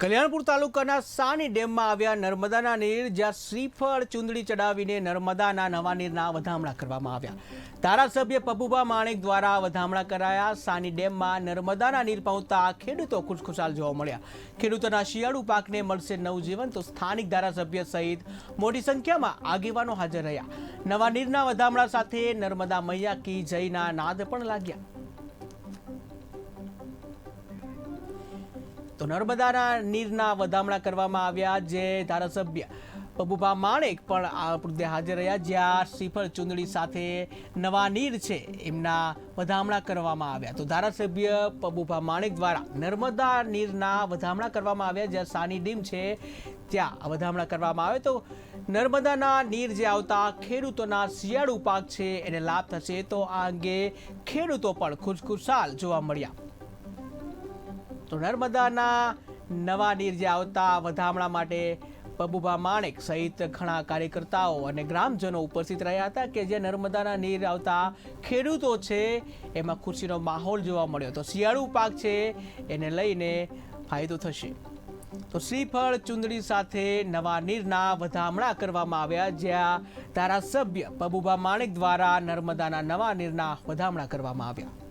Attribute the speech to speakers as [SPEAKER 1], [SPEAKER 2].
[SPEAKER 1] કલ્યાણપુર તાલુકાના સાની ડેમમાં આવ્યા નર્મદાના નીર, જ્યાં શ્રીફળ ચુંદડી ચડાવીને નર્મદાના નવા નીરના વધામણા કરવામાં આવ્યા. ધારાસભ્ય પબુભા માણેક દ્વારા વધામણા કરાયા. સાની ડેમમાં નર્મદાના નીર પહોંચતા ખેડૂતો ખુશખુશાલ જોવા મળ્યા. ખેડૂતોના શિયાળુ પાકને મળશે નવજીવન, તો સ્થાનિક ધારાસભ્ય સહિત મોટી સંખ્યામાં આગેવાનો હાજર રહ્યા. નવા નીરના વધામણા સાથે નર્મદા મૈયા કી જયના નાદ પણ લાગ્યા. તો નર્મદાના નીરના વધામણા કરવામાં આવ્યા જે ધારાસભ્ય પબુભા માણેક પણ આ મુદ્દે હાજર રહ્યા, જ્યાં શ્રીફળ ચુંદડી સાથે નવા નીર છે એમના વધામણા કરવામાં આવ્યા. તો ધારાસભ્ય પબુભા માણેક દ્વારા નર્મદા નીરના વધામણા કરવામાં આવ્યા, જ્યાં સાની ડીમ છે, ત્યાં વધામણા કરવામાં આવે. તો નર્મદાના નીર જે આવતા ખેડૂતોના શિયાળુ પાક છે, એને લાભ થશે. તો આ અંગે ખેડૂતો પણ ખુશખુશાલ જોવા મળ્યા. તો નર્મદાના નવા નીર જે આવતા વધામણા માટે પબુભા માણેક સહિત ઘણા કાર્યકર્તાઓ અને ગ્રામજનો ઉપસ્થિત રહ્યા હતા કે જે નર્મદાના નીર આવતા ખેડૂતો છે, એમાં ખુશીનો માહોલ જોવા મળ્યો. તો શિયાળુ પાક છે, એને લઈને ફાયદો થશે. તો શ્રીફળ, ચુંદડી સાથે નવા નીરના વધામણા કરવામાં આવ્યા, જ્યાં ધારાસભ્ય પબુભા માણેક દ્વારા નર્મદાના નવા નીરના વધામણા કરવામાં આવ્યા.